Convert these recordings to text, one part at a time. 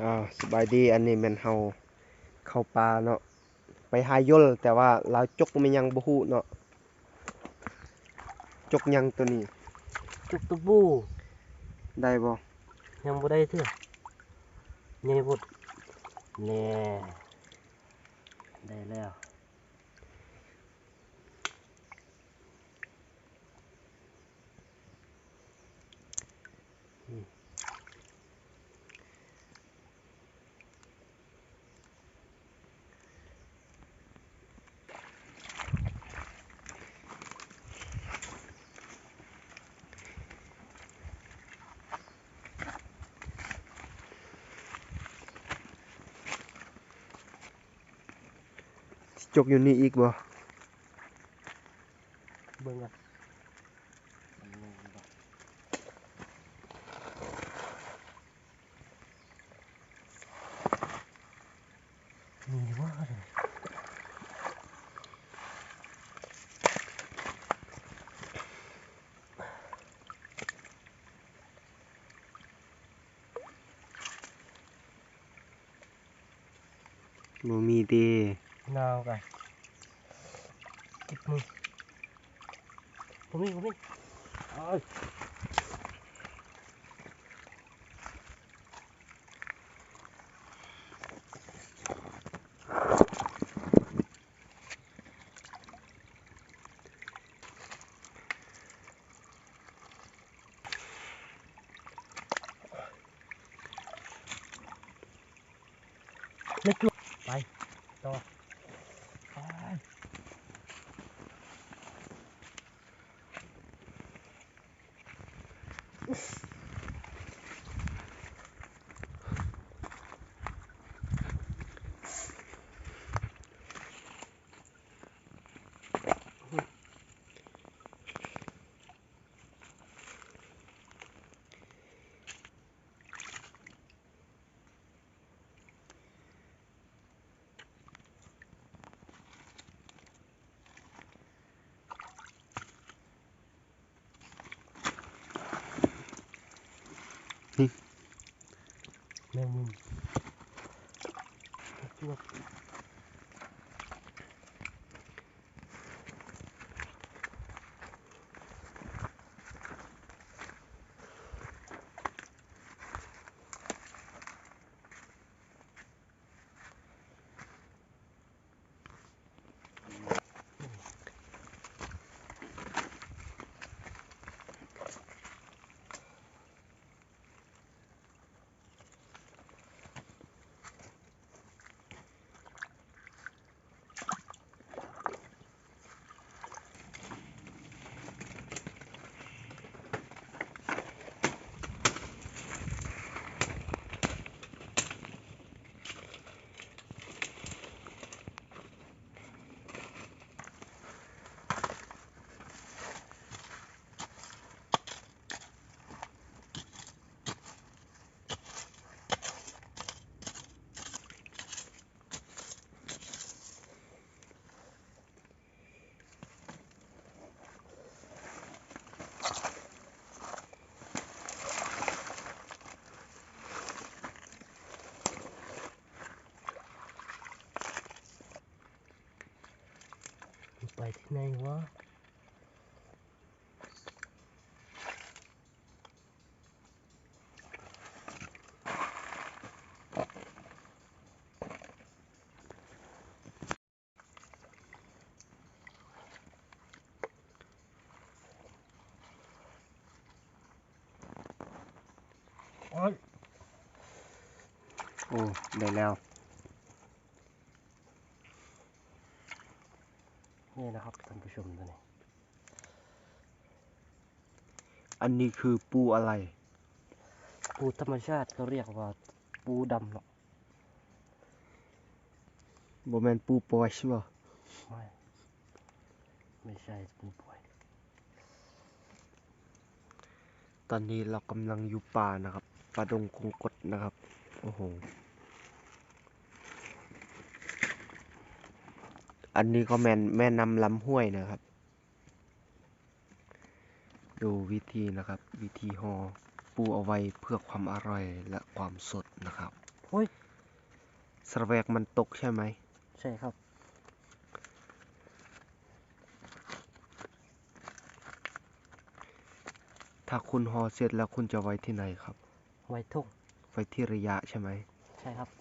อ่าสบายดีอันนี้แม่นเฮาเข้าป่าเนาะไปหายลแต่ว่าลาวจกมันยังบ่ฮู้เนาะจกยังตัวนี้จุกตะบูได้บ่ยังบ่ได้เถื่อใหญ่พุดแน่ได้แล้ว จกอยู่นี่อีกบ่เบิ่งกันนี่ว่าเลยบ่มีเด้ นาวกันจิบมือผมนี่ผมนี่เอ้ย ไม่กลัวไปต่อไป แมง มุมจวบไปที่ไห นวะโอ้ยโอ้ได้แล้วนี่นะครับท่านผู้ชมตัวนี้อันนี้คือปูอะไร ปูธรรมชาติเขาเรียกว่า ปูดำเนาะบ่แม่นปูปอยบ่ไม่ไม่ใช่ปูป่วยตอนนี้เรากำลังอยู่ป่านะครับป่าดงคงกดนะครับ โอ้โห อันนี้ก็แม่นแม่นำลำห้วยนะครับ ดูวิธีนะครับ วิธีห่อปูเอาไว้เพื่อความอร่อยและความสดนะครับผโอ้ยสระแวกมันตกใช่ไหม ใช่ครับ ถ้าคุณห่อเสร็จแล้วคุณจะไว้ที่ไหนครับ ไว้ทุ่งไว้ที่ระยะใช่ไหม ใช่ครับ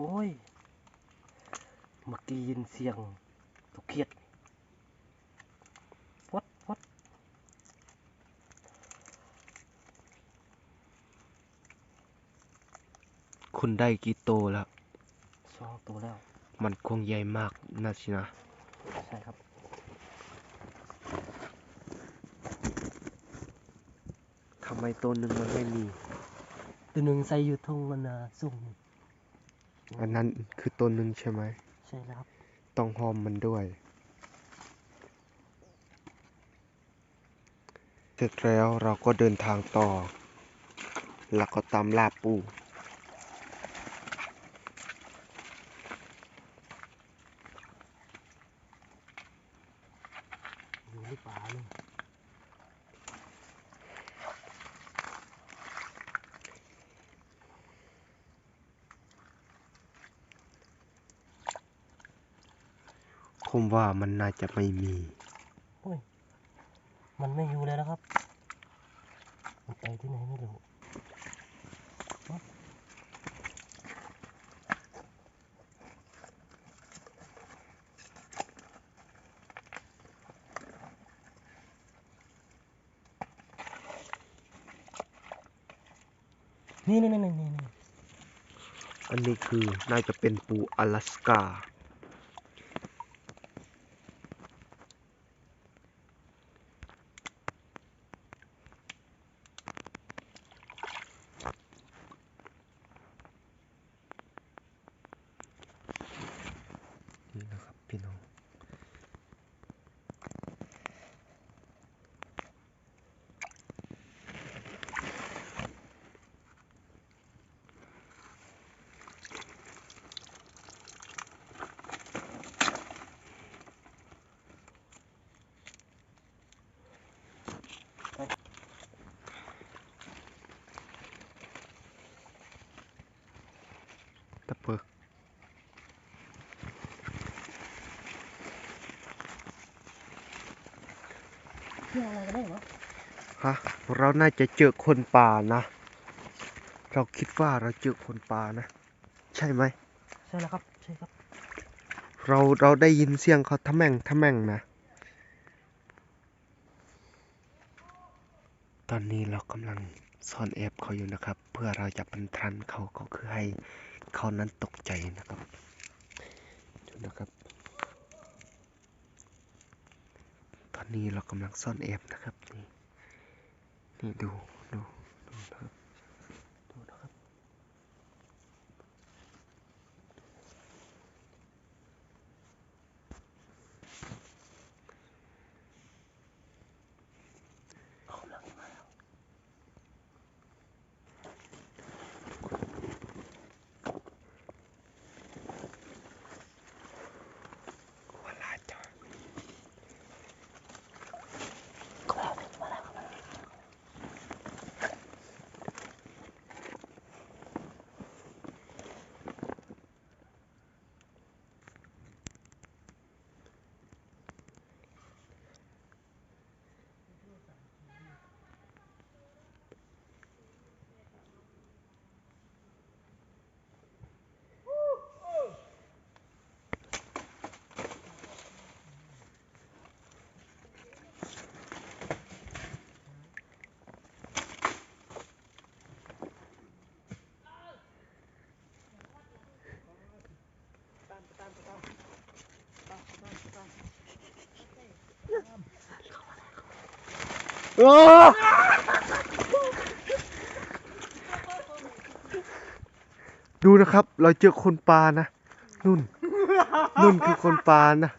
โอ้ย เมื่อกี้ยินเสียงตุกเขียดวัดวัดคุณได้กี่โตแล้ว สองตัวแล้ว มันคงใหญ่มากนะสินะ ใช่ครับ ทำไมตัวหนึ่งมันไม่มี ตัวหนึ่งใส่อยู่ทุ่งมันนะสุ่ม อันนั้นคือตัวหนึ่งใช่ไหม ใช่แล้วครับ ต้องหอมมันด้วย เสร็จแล้วเราก็เดินทางต่อ แล้วก็ตามลาปู อยู่ในป่านี่ ผมว่ามันน่าจะไม่มีโอ้ยมันไม่อยู่เลยนะครับมันไปที่ไหนไม่รู้นี่นี่นี่นี่นี่อันนี้คือน่าจะเป็นปูอลาสกา นี่นะครับพี่น้ ที่ยวอะไรกันได้เหรอฮะเราน่าจะเจอคนป่านะ เราคิดว่าเราเจอคนป่านะ ใช่ไหมใช่แล้วครับใช่ครับ เราเราได้ยินเสียงเขาทะแม่งทะแม่งนะ ตอนนี้เรากำลังซ่อนแอบเขาอยู่นะครับ เพื่อเราจะบันทันเขาก็คือให้เขานั้นตกใจนะครับดูนะครับ ต อนนี้เรากำลังซ่อนแอบนะครับ นี่ นี่ดู ดู ดูนะครับดูนะครับ เขาหลังมาแล้ว เวลาจอด เขาหลังมาแล้วครับ โอ้ดูนะครับ เราเจอคนปลานะ นุ่น นุ่นคือคนปลานะ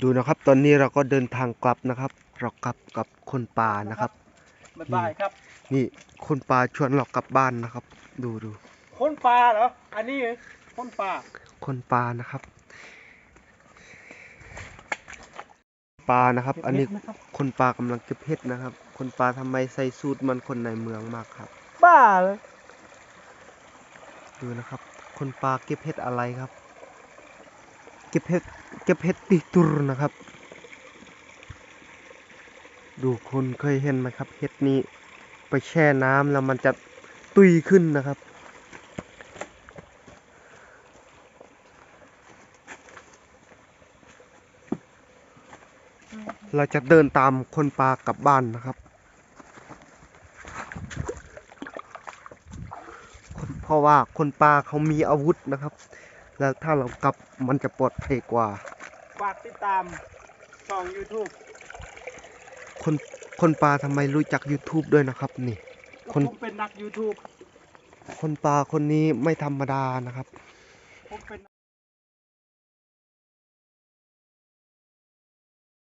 ดูนะครับ ตอนนี้เราก็เดินทางกลับนะครับ เรากลับกับคนปลานะครับ บ๊ายบายครับ นี่คนปลาชวนเรากลับบ้านนะครับ ดูดูคนปลาเหรอ อันนี้เหรอคนปลาคนปลานะครับ ปลานะครับ อันนี้เก็บเห็ดนะครับคนปลากำลังเก็บเห็ดนะครับ คนปลาทำไมใส่สูตรเหมันคนในเมืองมากครับ บ้าเลยดูนะครับ คนปลาเก็บเห็ดอะไรครับ เก็บเห็ดเก็บเห็ดติตุรนะครับ ดูคุณเคยเห็นไหมครับเห็ดนี้ไปแช่น้ำแล้วมันจะตุยขึ้นนะครับ เราจะเดินตามคนปลากลับบ้านนะครับคนเพราะว่าคนปลาเขามีอาวุธนะครับ แล้วถ้าเรากลับมันจะปลอดภัยกว่า ฝากติดตามช่อง YouTube คนคนปลาทำไมรู้จัก YouTube ด้วยนะครับ นี่คนผมเป็นนัก YouTube คนปลาคนนี้ไม่ธรรมดานะครับ ผมเป็น